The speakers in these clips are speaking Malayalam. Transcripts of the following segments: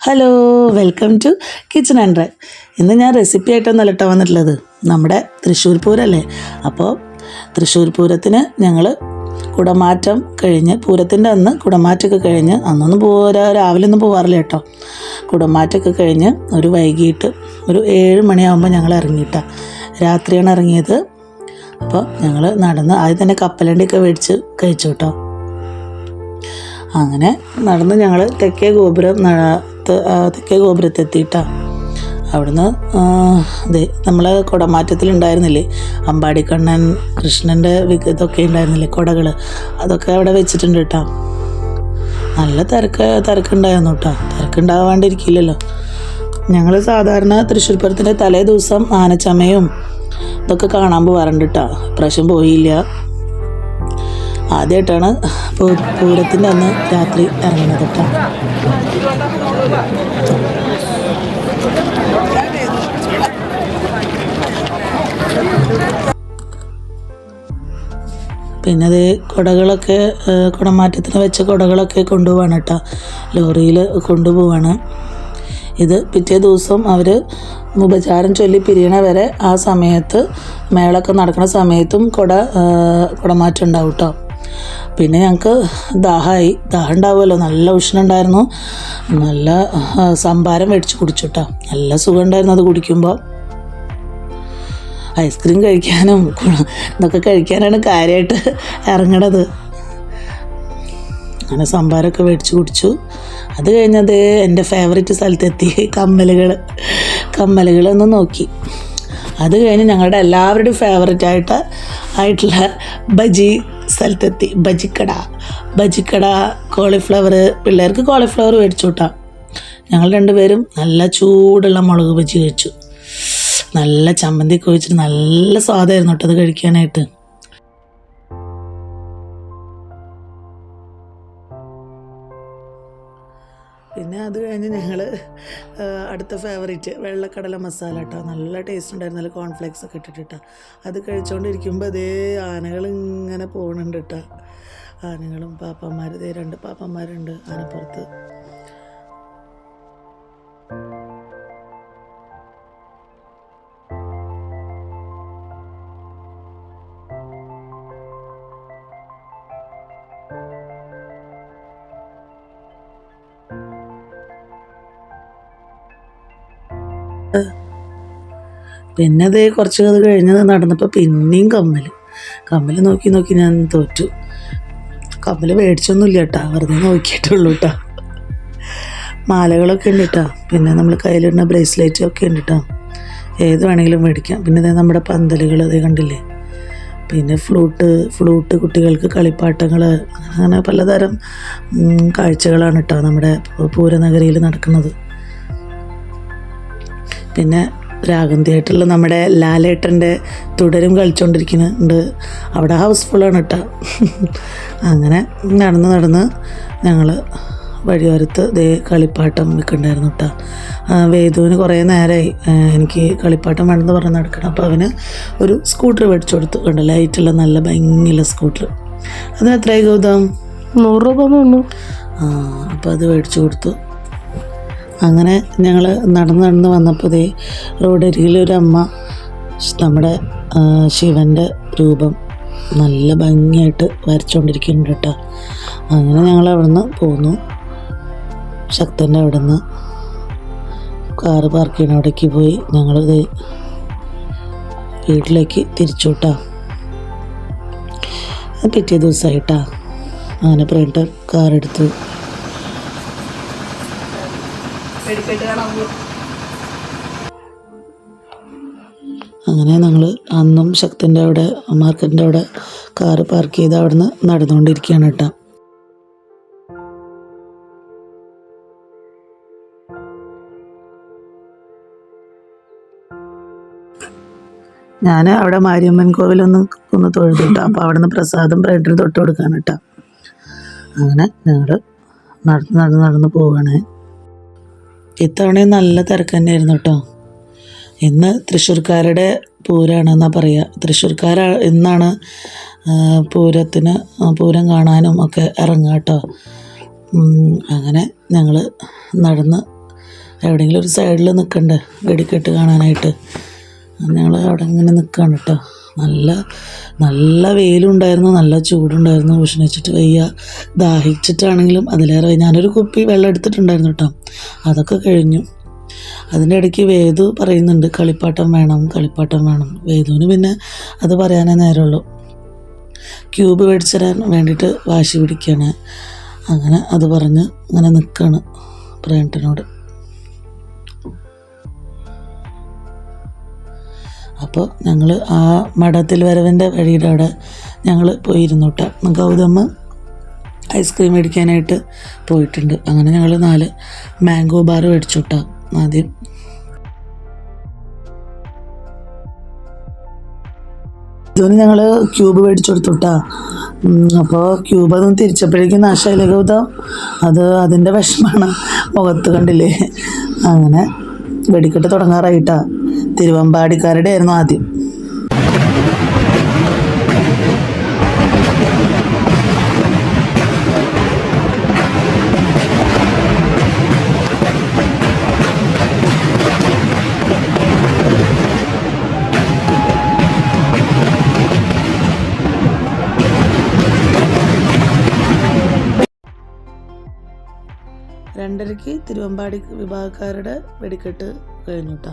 Hello welcome to kitchen and drive ഇന്ന് ഞാൻ റെസിപ്പി ആയിട്ടൊന്നല്ല കേട്ടോ വന്നിട്ടുള്ളത്. നമ്മുടെ തൃശ്ശൂർ പൂരല്ലേ? അപ്പോൾ തൃശ്ശൂർ പൂരത്തിന് ഞങ്ങൾ കുടമാറ്റം കഴിഞ്ഞ് പൂരത്തിന്റെ അന്ന് കുടമാറ്റമൊക്കെ കഴിഞ്ഞ് അന്നൊന്നും പോരാ രാവിലെ ഒന്നും പോകാറില്ല കേട്ടോ കുടമാറ്റമൊക്കെ കഴിഞ്ഞ് ഒരു വൈകിട്ട് ഒരു ഏഴ് മണിയാകുമ്പോൾ ഞങ്ങൾ ഇറങ്ങിയിട്ടാണ് രാത്രിയാണ് ഇറങ്ങിയത്. അപ്പോൾ ഞങ്ങൾ നടന്ന് ആദ്യം തന്നെ കപ്പലണ്ടിയൊക്കെ മേടിച്ച് കഴിച്ചു കേട്ടോ അങ്ങനെ നടന്ന് ഞങ്ങൾ തെക്കേ ഗോപുരം ന- ത- ആ, തെക്കേ ഗോപുരത്തെത്തിയിട്ടാണ് അവിടുന്ന് അതെ ദേ നമ്മളെ കുടമാറ്റത്തിലുണ്ടായിരുന്നില്ലേ? അമ്പാടിക്കണ്ണൻ കൃഷ്ണന്റെ ഇതൊക്കെ ഉണ്ടായിരുന്നില്ലേ കുടകൾ അതൊക്കെ അവിടെ വെച്ചിട്ടുണ്ട് കേട്ടോ നല്ല തിരക്ക് തിരക്കുണ്ടായിരുന്നു കേട്ടോ തിരക്കുണ്ടാവാണ്ടിരിക്കില്ലല്ലോ. ഞങ്ങൾ സാധാരണ തൃശ്ശൂർ പൂരത്തിന്റെ തലേ ദിവസം ആനച്ചമയും ഇതൊക്കെ കാണാൻ പോകാറുണ്ട് കേട്ടോ ഇപ്രാവശ്യം പോയില്ല. ആദ്യമായിട്ടാണ് പൂരത്തിന്റെ അന്ന് രാത്രി ഇറങ്ങുന്നത് കേട്ടോ പിന്നെ അത് കുടകളൊക്കെ കുടമാറ്റത്തിന് വെച്ച കുടകളൊക്കെ കൊണ്ടുപോവാണ് കേട്ടോ ലോറിയിൽ കൊണ്ടുപോവാണ്. ഇത് പിറ്റേ ദിവസം അവർ ഉപചാരം ചൊല്ലി പിരിയണ വരെ ആ സമയത്ത് മേളൊക്കെ നടക്കുന്ന സമയത്തും കുട കുടമാറ്റം ഉണ്ടാവും കേട്ടോ പിന്നെ ഞങ്ങൾക്ക് ദാഹമായി ദാഹം ഉണ്ടാവുമല്ലോ നല്ല ഉഷ്ണുണ്ടായിരുന്നു നല്ല സംഭാരം മേടിച്ച് കുടിച്ചു കേട്ടോ നല്ല സുഖം ഉണ്ടായിരുന്നു അത് കുടിക്കുമ്പോൾ ഐസ്ക്രീം കഴിക്കാനും ഇതൊക്കെ കഴിക്കാനാണ് കാര്യമായിട്ട് ഇറങ്ങണത് അങ്ങനെ സംഭാരമൊക്കെ മേടിച്ച് കുടിച്ചു. അത് കഴിഞ്ഞത് എന്റെ ഫേവറേറ്റ് സ്ഥലത്തെത്തി. കമ്മലുകൾ കമ്മലുകളൊന്ന് നോക്കി. അത് കഴിഞ്ഞ് ഞങ്ങളുടെ എല്ലാവരുടെയും ഫേവറേറ്റ് ആയിട്ട് ആയിട്ടുള്ള ബജി സ്ഥലത്തെത്തി. ബജിക്കട. ബജിക്കട കോളിഫ്ലവർ പിള്ളേർക്ക് കോളിഫ്ലവർ മേടിച്ചു കൂട്ടാം ഞങ്ങൾ രണ്ടുപേരും നല്ല ചൂടുള്ള മുളക് ബജി കഴിച്ചു. നല്ല ചമ്മന്തി കുഴിച്ചിട്ട് നല്ല സ്വാദായിരുന്നു കേട്ടോ അത് കഴിക്കാനായിട്ട്. പിന്നെ അത് കഴിഞ്ഞ് ഞങ്ങൾ അടുത്ത ഫേവറേറ്റ് വെള്ളക്കടല മസാല കേട്ടോ നല്ല ടേസ്റ്റ് ഉണ്ടായിരുന്നു. നല്ല കോൺഫ്ലേക്സ് ഒക്കെ ഇട്ടിട്ടാ അത് കഴിച്ചുകൊണ്ടിരിക്കുമ്പോൾ അതേ ആനകൾ ഇങ്ങനെ പോകുന്നുണ്ട് കേട്ടോ ആനകളും പാപ്പന്മാർ ഇതേ രണ്ട് പാപ്പന്മാരുണ്ട് ആനപ്പുറത്ത്. പിന്നെ അത് കുറച്ച് അത് കഴിഞ്ഞത് നടന്നപ്പോൾ പിന്നെയും കമ്മൽ കമ്മൽ നോക്കി നോക്കി ഞാൻ തോറ്റു. കമ്മൽ മേടിച്ചൊന്നുമില്ല കേട്ടോ വെറുതെ നോക്കിയിട്ടുള്ളൂ കേട്ടോ മാലകളൊക്കെ ഉണ്ട് കേട്ടോ പിന്നെ നമ്മൾ കയ്യിലിടുന്ന ബ്രേസ്ലെറ്റ് ഒക്കെ ഉണ്ട് കേട്ടോ ഏത് വേണമെങ്കിലും മേടിക്കാം. പിന്നെ ദേ നമ്മുടെ പന്തലുകൾ അതേ കണ്ടില്ലേ? പിന്നെ ഫ്ലൂട്ട് ഫ്ലൂട്ട് കുട്ടികൾക്ക് കളിപ്പാട്ടങ്ങൾ അങ്ങനെ പലതരം കാഴ്ചകളാണ് കേട്ടോ നമ്മുടെ പൂരനഗരിയിൽ നടക്കുന്നത്. പിന്നെ രാഗം തിയേറ്ററിൽ നമ്മുടെ ലാലേട്ടന്റെ തുടരും കളിച്ചുകൊണ്ടിരിക്കുന്നുണ്ട് അവിടെ ഹൗസ്ഫുള്ളാണ് കേട്ടോ അങ്ങനെ നടന്ന് നടന്ന് ഞങ്ങൾ വഴിയോരത്ത് ദേ കളിപ്പാട്ടം വെക്കണ്ടായിരുന്നു കേട്ടോ വേദുവിന് കുറേ നേരമായി എനിക്ക് കളിപ്പാട്ടം വേണമെന്ന് പറഞ്ഞ് നടക്കണം. അപ്പോൾ അവന് ഒരു സ്കൂട്ടർ മേടിച്ചു കൊടുത്തു. കണ്ടോ? ലൈറ്റുള്ള നല്ല ഭംഗിയുള്ള സ്കൂട്ടർ. അതിന് എത്രയായി ഗൗതം? നൂറ് രൂപ ആ അപ്പോൾ അത് മേടിച്ചു കൊടുത്തു. അങ്ങനെ ഞങ്ങൾ നടന്ന് നടന്ന് വന്നപ്പോൾ ദേ റോഡരികിൽ ഒരു അമ്മ നമ്മുടെ ശിവന്റെ രൂപം നല്ല ഭംഗിയായിട്ട് വരച്ചുകൊണ്ടിരിക്കുന്നുണ്ട് കേട്ടോ. അങ്ങനെ ഞങ്ങൾ അവിടുന്ന് പോന്നു. ശക്തന്റെ അവിടെ നിന്ന് കാറ് പാർക്ക് ചെയ്യണ അവിടേക്ക് പോയി. ഞങ്ങളിത് വീട്ടിലേക്ക് തിരിച്ചു കേട്ടോ. പിറ്റേ ദിവസമായിട്ടാ. അങ്ങനെ പറഞ്ഞിട്ട് കാർ എടുത്തു അങ്ങനെ ഞങ്ങൾ അന്നും ശക്തിന്റെ അവിടെ മാർക്കറ്റിന്റെ അവിടെ കാറ് പാർക്ക് ചെയ്ത് അവിടുന്ന് നടന്നുകൊണ്ടിരിക്കുകയാണ് കേട്ടോ. ഞാൻ അവിടെ മാരിയമ്മൻ കോവിലൊന്ന് ഒന്ന് തൊഴുതിട്ടാ അപ്പോൾ അവിടെ നിന്ന് പ്രസാദം ബ്രെഡിൽ തൊട്ട് കൊടുക്കാൻ കേട്ടോ. അങ്ങനെ ഞങ്ങൾ നടന്ന് നടന്ന് നടന്ന് പോവുകയാണ് ഇത്തവണയും നല്ല തിരക്ക് തന്നെയായിരുന്നു കേട്ടോ. ഇന്ന് തൃശ്ശൂർക്കാരുടെ പൂരമാണെന്നാണ് പറയുക തൃശ്ശൂർക്കാർ ഇന്നാണ് പൂരത്തിന് പൂരം കാണാനും ഒക്കെ ഇറങ്ങുക കേട്ടോ. അങ്ങനെ ഞങ്ങൾ നടന്ന് എവിടെയെങ്കിലും ഒരു സൈഡിൽ നിൽക്കണ്ടേ വെടിക്കെട്ട് കാണാനായിട്ട്. ഞങ്ങൾ അവിടെ ഇങ്ങനെ നിൽക്കുകയാണ് കേട്ടോ. നല്ല നല്ല വെയിലുണ്ടായിരുന്നു നല്ല ചൂടുണ്ടായിരുന്നു. ഉഷ്ണിച്ചിട്ട് വയ്യ. ദാഹിച്ചിട്ടാണെങ്കിലും അതിലേറെ. ഞാനൊരു കുപ്പി വെള്ളം എടുത്തിട്ടുണ്ടായിരുന്നു കേട്ടോ അതൊക്കെ കഴിഞ്ഞു. അതിന്റെ ഇടയ്ക്ക് വേദു പറയുന്നുണ്ട് കളിപ്പാട്ടം വേണം കളിപ്പാട്ടം വേണം. വേദുവിന് പിന്നെ അത് പറയാനേ നേരമുള്ളൂ. ക്യൂബ് മേടിച്ചു തരാൻ വേണ്ടിയിട്ട് വാശി പിടിക്കുകയാണ് അങ്ങനെ അത് പറഞ്ഞ് അങ്ങനെ നിൽക്കുകയാണ് പ്രേംട്ടനോട്. അപ്പോൾ ഞങ്ങൾ ആ മഠത്തിൽ വരവിന്റെ വഴിയുടെ അവിടെ ഞങ്ങൾ പോയിരുന്നു കേട്ടോ ഗൗതമ്മ ഐസ്ക്രീം മേടിക്കാനായിട്ട് പോയിട്ടുണ്ട്. അങ്ങനെ ഞങ്ങൾ നാല് മാംഗോ ബാർ മേടിച്ചു കേട്ടോ ആദ്യം. ഇതിന് ഞങ്ങൾ ക്യൂബ് മേടിച്ചു കൊടുത്തുട്ടാ അപ്പോൾ ക്യൂബ് അതൊന്നും തിരിച്ചപ്പോഴേക്കും നാശമില്ല ഗൗതം? അത് അതിന്റെ വിഷമാണ്. മുഖത്ത് കണ്ടില്ലേ? അങ്ങനെ വെടിക്കെട്ട് തുടങ്ങാറായിട്ടാ തിരുവമ്പാടിക്കാരുടെ ആയിരുന്നു ആദ്യം. രണ്ടരയ്ക്ക് തിരുവമ്പാടി വിഭാഗക്കാരുടെ വെടിക്കെട്ട് കഴിഞ്ഞു കേട്ടോ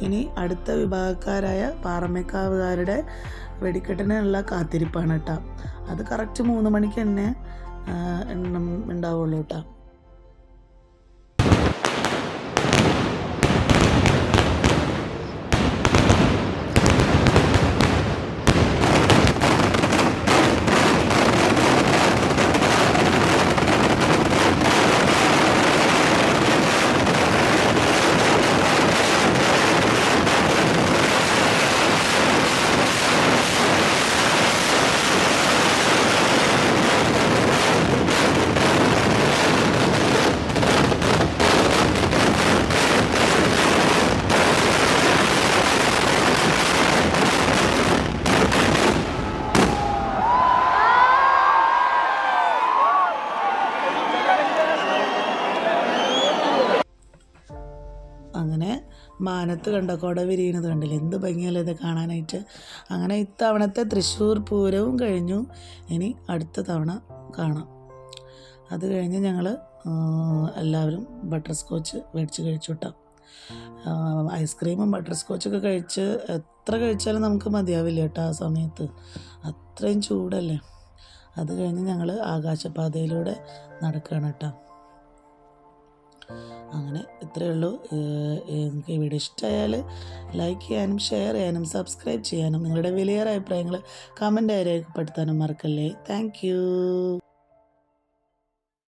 ഇനി അടുത്ത വിഭാഗക്കാരായ പാറമേക്കാവുകാരുടെ വെടിക്കെട്ടിനുള്ള കാത്തിരിപ്പാണ് കേട്ടോ അത് കറക്റ്റ് മൂന്ന് മണിക്ക് തന്നെ ഉണ്ടാവുള്ളൂ കേട്ടോ അങ്ങനെ മാനത്ത് കണ്ട? കുട വിരിയണത് കണ്ടില്ല? എന്ത് ഭംഗിയല്ലേ ഇത് കാണാനായിട്ട്? അങ്ങനെ ഇത്തവണത്തെ തൃശ്ശൂർ പൂരവും കഴിഞ്ഞു. ഇനി അടുത്ത തവണ കാണാം. അത് കഴിഞ്ഞ് ഞങ്ങൾ എല്ലാവരും ബട്ടർ സ്കോച്ച് മേടിച്ച് കഴിച്ചു ഐസ്ക്രീമും ബട്ടർ സ്കോച്ചൊക്കെ കഴിച്ച് എത്ര കഴിച്ചാലും നമുക്ക് മതിയാവില്ല കേട്ടോ ആ സമയത്ത്. അത്രയും ചൂടല്ലേ? അത് കഴിഞ്ഞ് ഞങ്ങൾ ആകാശപാതയിലൂടെ നടക്കുകയാണ് കേട്ടോ. അങ്ങനെ ഇത്രയേ ഉള്ളൂ. നിങ്ങൾക്ക് ഈ വീഡിയോ ഇഷ്ടമായാൽ ലൈക്ക് ചെയ്യാനും ഷെയർ ചെയ്യാനും സബ്സ്ക്രൈബ് ചെയ്യാനും നിങ്ങളുടെ വിലയേറെ അഭിപ്രായങ്ങൾ കമന്റ് രേഖപ്പെടുത്താനും മറക്കല്ലേ. താങ്ക്